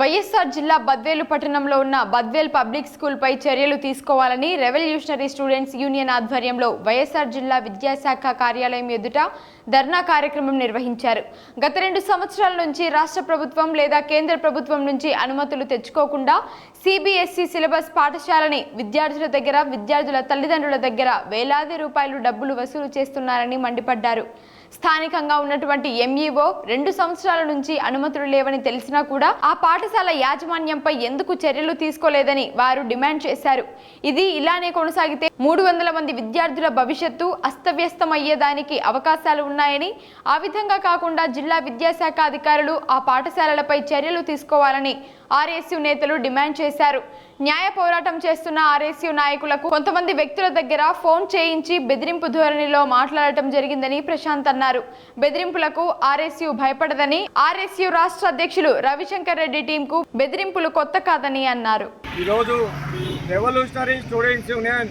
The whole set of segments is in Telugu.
వైఎస్ఆర్ జిల్లా బద్వేలు పట్టణంలో ఉన్న బద్వేల్ పబ్లిక్ స్కూల్పై చర్యలు తీసుకోవాలని రెవల్యూషనరీ స్టూడెంట్స్ యూనియన్ ఆధ్వర్యంలో వైఎస్ఆర్ జిల్లా విద్యాశాఖ కార్యాలయం ఎదుట ధర్నా కార్యక్రమం నిర్వహించారు. గత రెండు సంవత్సరాల నుంచి రాష్ట్ర ప్రభుత్వం లేదా కేంద్ర ప్రభుత్వం నుంచి అనుమతులు తెచ్చుకోకుండా సిబిఎస్ఈ సిలబస్ పాఠశాలని విద్యార్థుల దగ్గర విద్యార్థుల తల్లిదండ్రుల దగ్గర వేలాది రూపాయలు డబ్బులు వసూలు చేస్తున్నారని మండిపడ్డారు. స్థానికంగా ఉన్నటువంటి ఎంఈఓ రెండు సంవత్సరాల నుంచి అనుమతులు లేవని తెలిసినా కూడా ఆ పాఠశాల యాజమాన్యంపై ఎందుకు చర్యలు తీసుకోలేదని వారు డిమాండ్ చేశారు. ఇది ఇలానే కొనసాగితే మూడు వందల మంది విద్యార్థుల భవిష్యత్తు అస్తవ్యస్తమయ్యేదానికి అవకాశాలు ఉన్నాయని ఆ విధంగా కాకుండా జిల్లా విద్యాశాఖ అధికారులు ఆ పాఠశాలలపై చర్యలు తీసుకోవాలని ఆర్ఎస్యు నేతలు డిమాండ్ చేశారు. న్యాయ పోరాటం చేస్తున్న ఆర్ఎస్యు నాయకులకు కొంతమంది వ్యక్తుల దగ్గర ఫోన్ చేయించి బెదిరింపు ధోరణిలో మాట్లాడటం జరిగిందని ప్రశాంత్ అన్నారు. బెదిరింపులకు ఆర్ఎస్యు భయపడదని ఆర్ఎస్యు రాష్ట్ర అధ్యక్షులు రవిశంకర్ రెడ్డి టీంకు బెదిరింపులు కొత్త కాదని అన్నారు. ఈరోజు రెవల్యూషనరీ స్టూడెంట్స్ యూనియన్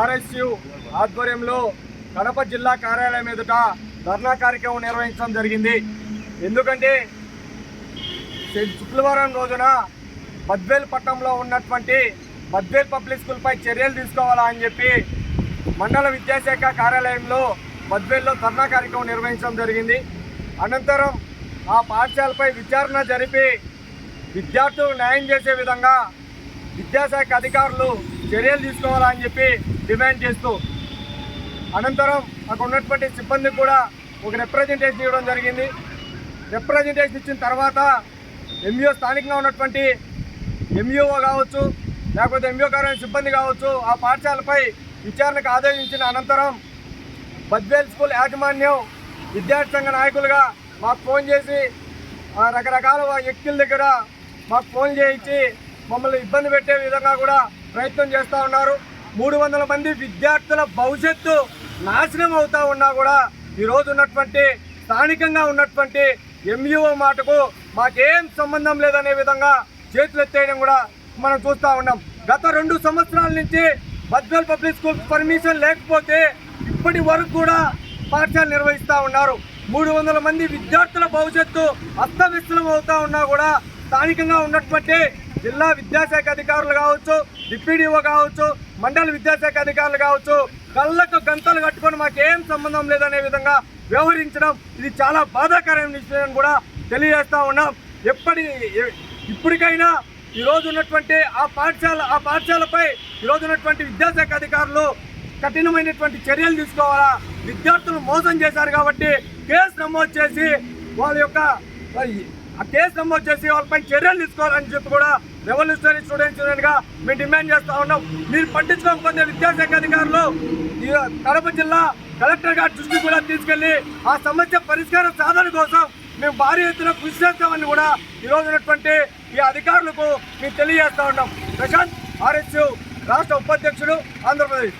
ఆర్ఎస్యు ఆధ్వర్యంలో కడప జిల్లా కార్యాలయం ఎదుట ధర్నా కార్యక్రమం నిర్వహించడం జరిగింది. ఎందుకంటే శుక్రవారం రోజున బద్వేల్ పట్టణంలో ఉన్నటువంటి బద్వేల్ పబ్లిక్ స్కూల్పై చర్యలు తీసుకోవాలా అని చెప్పి మండల విద్యాశాఖ కార్యాలయంలో బద్వేల్లో ధర్నా కార్యక్రమం నిర్వహించడం జరిగింది. అనంతరం ఆ పాఠశాలపై విచారణ జరిపి విద్యార్థులు న్యాయం చేసే విధంగా విద్యాశాఖ అధికారులు చర్యలు తీసుకోవాలని చెప్పి డిమాండ్ చేస్తూ అనంతరం అక్కడ ఉన్నటువంటి సిబ్బందికి కూడా ఒక రిప్రజెంటేషన్ ఇవ్వడం జరిగింది. రిప్రజెంటేషన్ ఇచ్చిన తర్వాత ఎంఈఓ స్థానికంగా ఉన్నటువంటి ఎంఈఓ కావచ్చు లేకపోతే ఎంఈఓ కార్యాలయం సిబ్బంది కావచ్చు ఆ పాఠశాలపై విచారణకు ఆదేశించిన అనంతరం బద్వేల్ స్కూల్ యాజమాన్యం విద్యార్థి సంఘ నాయకులుగా మాకు ఫోన్ చేసి ఆ రకరకాల వ్యక్తుల దగ్గర మాకు ఫోన్ చేయించి మమ్మల్ని ఇబ్బంది పెట్టే విధంగా కూడా ప్రయత్నం చేస్తూ ఉన్నారు. మూడు వందల మంది విద్యార్థుల భవిష్యత్తు నాశనం అవుతూ ఉన్నా కూడా ఈరోజు ఉన్నటువంటి స్థానికంగా ఉన్నటువంటి ఎంఈఓ మాటకు మాకేం సంబంధం లేదనే విధంగా చేతులు ఎత్తేయడం కూడా మనం చూస్తూ ఉన్నాం. గత రెండు సంవత్సరాల నుంచి బద్వేల్ పబ్లిక్ స్కూల్ పర్మిషన్ లేకపోతే ఇప్పటి వరకు కూడా పాఠశాల నిర్వహిస్తూ ఉన్నారు. మూడు వందల మంది విద్యార్థుల భవిష్యత్తు అస్తవ్యస్తం అవుతా ఉన్నా కూడా స్థానికంగా ఉన్నటువంటి జిల్లా విద్యాశాఖ అధికారులు కావచ్చు డిప్యూడీఓ కావచ్చు మండల విద్యాశాఖ అధికారులు కావచ్చు కళ్ళకు గంతలు కట్టుకొని మాకేం సంబంధం లేదనే విధంగా వ్యవహరించడం ఇది చాలా బాధాకరమైన విషయం కూడా తెలియజేస్తూ ఉన్నాం. ఎప్పటి ఇప్పటికైనా ఈరోజు ఉన్నటువంటి ఆ పాఠశాల ఆ పాఠశాలపై ఈ ఉన్నటువంటి విద్యాశాఖ అధికారులు కఠినమైనటువంటి చర్యలు తీసుకోవాలా? విద్యార్థులు మోసం చేశారు కాబట్టి కేసు నమోదు చేసి వాళ్ళ యొక్క ఆ కేసు నమోదు చేసి వాళ్ళపై చర్యలు తీసుకోవాలని చెప్పి కూడా రెవల్యూషనరీ స్టూడెంట్స్ యూనియన్గా మేము డిమాండ్ చేస్తూ ఉన్నాం. మీరు పట్టించుకోకపోతే విద్యాశాఖ అధికారులు ఈ కడప జిల్లా కలెక్టర్ గారి దృష్టికి కూడా తీసుకెళ్ళి ఆ సమస్య పరిష్కార సాధన కోసం మేము భారీ ఎత్తున కృషి చేస్తామని కూడా ఈ ఉన్నటువంటి ఈ అధికారులకు మేము తెలియజేస్తూ ఉన్నాం. ప్రశాంత్ ఆర్ఎస్ రాష్ట్ర ఉపాధ్యక్షుడు ఆంధ్రప్రదేశ్.